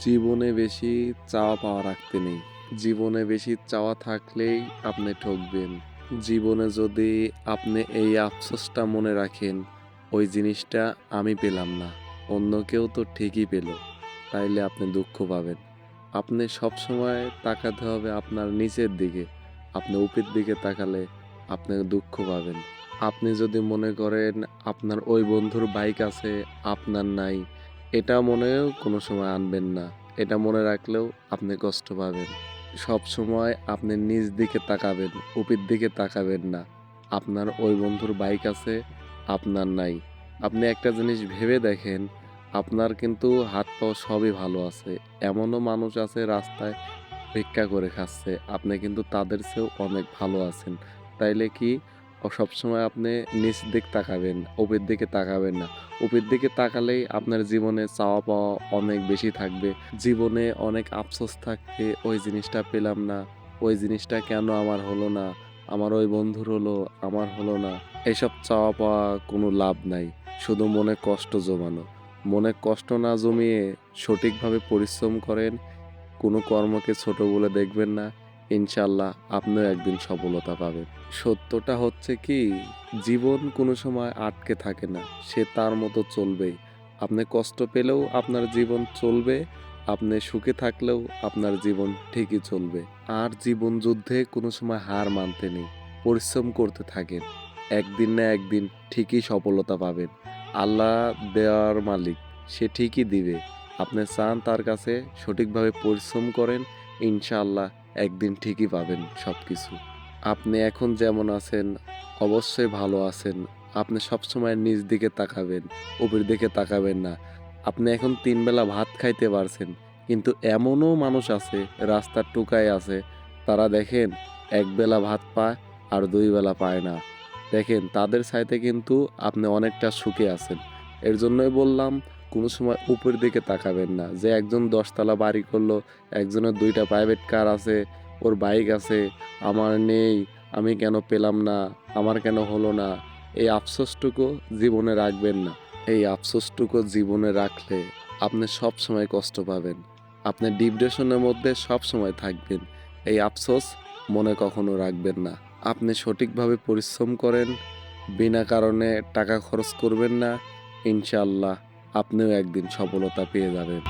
জীবনে বেশি চাওয়া পাওয়া রাখতে নেই। জীবনে বেশি চাওয়া থাকলেই আপনি ঠকবেন। জীবনে যদি আপনি এই আফসোসটা মনে রাখেন, ওই জিনিসটা আমি পেলাম না। অন্য কেউ তো ঠিকই পেল, তাইলে আপনি দুঃখ পাবেন। আপনি সবসময় তাকাতে হবে আপনার নিচের দিকে। আপনি উপের দিকে তাকালে আপনি দুঃখ পাবেন। আপনি যদি মনে করেন আপনার ওই বন্ধুর বাইক আছে, আপনার নাই এটা মনেও কোনো সময় আনবেন না। এটা মনে রাখলেও আপনি কষ্ট পাবেন। সব সময় আপনি নিজ দিকে তাকাবেন উপের দিকে তাকাবেন না। আপনার ওই বন্ধুর বাইক আছে, আপনার নাই। আপনি একটা জিনিস ভেবে দেখেন, আপনার কিন্তু হাত পাও সবই ভালো আছে। এমনও মানুষ আছে রাস্তায় ভিক্ষা করে খাচ্ছে, আপনি কিন্তু তাদের চেয়েও অনেক ভালো আছেন। তাইলে কি সবসময় আপনি নিচ দিক তাকাবেন উপের দিকে তাকাবেন না। উপের দিকে তাকালেই আপনার জীবনে চাওয়া পাওয়া অনেক বেশি থাকবে। জীবনে অনেক আফসোস থাকবে ওই জিনিসটা পেলাম না, ওই জিনিসটা কেন আমার হলো না? আমার ওই বন্ধুর হলো, আমার হলো না। এসব চাওয়া পাওয়া কোনো লাভ নাই, শুধু মনে কষ্ট জমানো। মনে কষ্ট না জমিয়ে সঠিকভাবে পরিশ্রম করেন, কোনো কর্মকে ছোট বলে দেখবেন না। ইনশাল্লাহ আপনিও একদিন সফলতা পাবেন। সত্যটা হচ্ছে কি, জীবন কোনো সময় আটকে থাকে না, সে তার মতো চলবেই। আপনি কষ্ট পেলেও আপনার জীবন চলবে, আপনি সুখে থাকলেও আপনার জীবন ঠিকই চলবে। আর জীবন যুদ্ধে কোনো সময় হার মানতে নেই, পরিশ্রম করতে থাকেন। একদিন না একদিন ঠিকই সফলতা পাবেন। আল্লাহ দেওয়ার মালিক, সে ঠিকই দিবে। আপনি চান তার কাছে সঠিকভাবে পরিশ্রম করেন, ইনশাআল্লাহ একদিন ঠিকই পাবেন সব কিছু আপনি এখন যেমন আছেন, অবশ্যই ভালো আছেন। আপনি সবসময় নিজ দিকে তাকাবেন উপর দিকে তাকাবেন না। আপনি এখন তিন বেলা ভাত খাইতে পারছেন, কিন্তু এমনও মানুষ আছে, রাস্তার টুকায় আছে, তারা দেখেন এক বেলা ভাত পায় আর দুই বেলা পায় না। দেখেন, তাদের সাইতে কিন্তু আপনি অনেকটা সুখে আছেন। এর জন্যই বললাম কোনো সময় উপরের দিকে তাকাবেন না। যে একজন দশতলা বাড়ি করল, একজনের দুইটা প্রাইভেট কার আছে, ওর বাইক আছে, আমার নেই, আমি কেন পেলাম না, আমার কেন হলো না, এই আফসোসটুকু জীবনে রাখবেন না। এই আফসোসটুকু জীবনে রাখলে আপনি সব সময় কষ্ট পাবেন। আপনি ডিপ্রেশনের মধ্যে সব সময় থাকবেন। এই আফসোস মনে কখনো রাখবেন না। আপনি সঠিকভাবে পরিশ্রম করেন, বিনা কারণে টাকা খরচ করবেন না ইনশাল্লাহ আপনিও একদিন সফলতা পেয়ে যাবেন।